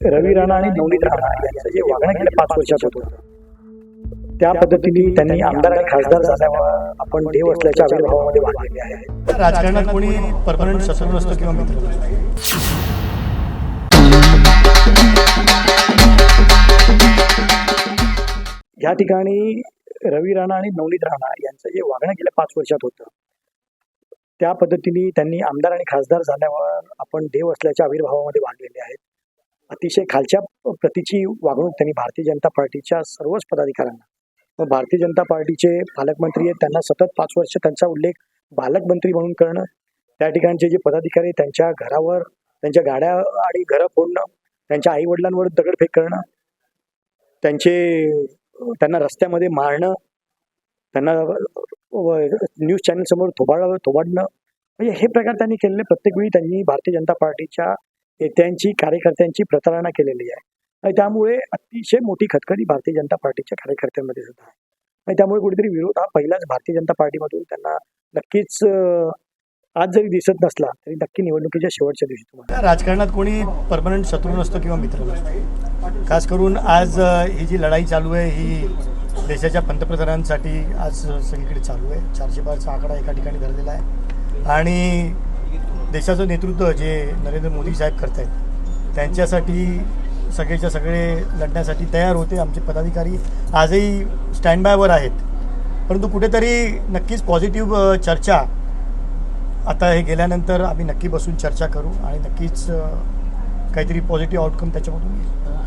रवी राणा आणि नवनीत राणा यांचं जे वागणं गेल्या पाच वर्षात होतं त्या पद्धतीने त्यांनी आमदार आणि खासदार झाल्यावर आपण देव असल्याच्या आविर्भावामध्ये वाढलेले आहे. राजकारणात कोणी परमनंट शत्रू नसतो किंवा मित्र या ठिकाणी रवी राणा आणि नवनीत राणा यांचं जे वागणं गेल्या पाच वर्षात होतं त्या पद्धतीने त्यांनी आमदार आणि खासदार झाल्यावर आपण देव असल्याच्या आविर्भावामध्ये वाढलेले आहेत. अतिशय खालच्या प्रतीची वागणूक त्यांनी भारतीय जनता पार्टीच्या सर्वच पदाधिकाऱ्यांना. भारतीय जनता पार्टीचे पालकमंत्री आहेत त्यांना सतत पाच वर्ष त्यांचा उल्लेख बालकमंत्री म्हणून करणं त्या ठिकाणचे जे पदाधिकारी आहेत, त्यांच्या घरावर त्यांच्या गाड्या आणि घरं फोडणं त्यांच्या आई वडिलांवर दगडफेक करणं त्यांचे त्यांना रस्त्यामध्ये मारणं त्यांना न्यूज चॅनल समोर थोबाड थोबाडणं म्हणजे हे प्रकार त्यांनी केलेले. प्रत्येक वेळी त्यांनी भारतीय जनता पार्टीच्या नेत्यांची कार्यकर्त्यांची प्रतारणा केलेली आहे. आणि त्यामुळे अतिशय मोठी खतखती भारतीय जनता पार्टीच्या कार्यकर्त्यांमध्ये सुद्धा आहे. आणि त्यामुळे कुठेतरी विरोध हा पहिलाच भारतीय जनता पार्टीमधून त्यांना नक्कीच आज जरी दिसत नसला तरी नक्की निवडणुकीच्या शेवटच्या दिवशी तुम्हाला. राजकारणात कोणी परमनंट शत्रू नसतो किंवा मित्र नसतो. खास करून आज ही जी लढाई चालू आहे ही देशाच्या पंतप्रधानांसाठी आज सगळीकडे चालू आहे. चारशे पारचा आकडा एका ठिकाणी धरलेला आहे. आणि देशाचं नेतृत्व जे नरेंद्र मोदी साहेब करत आहेत त्यांच्यासाठी सगळेच्या सगळे लढण्यासाठी तयार होते आमचे पदाधिकारी. आजही स्टँड बायवर आहेत. परंतु कुठेतरी नक्कीच पॉझिटिव्ह चर्चा आता हे गेल्यानंतर आम्ही नक्की बसून चर्चा करू आणि नक्कीच काहीतरी पॉझिटिव्ह आउटकम त्याच्यामधून येईल.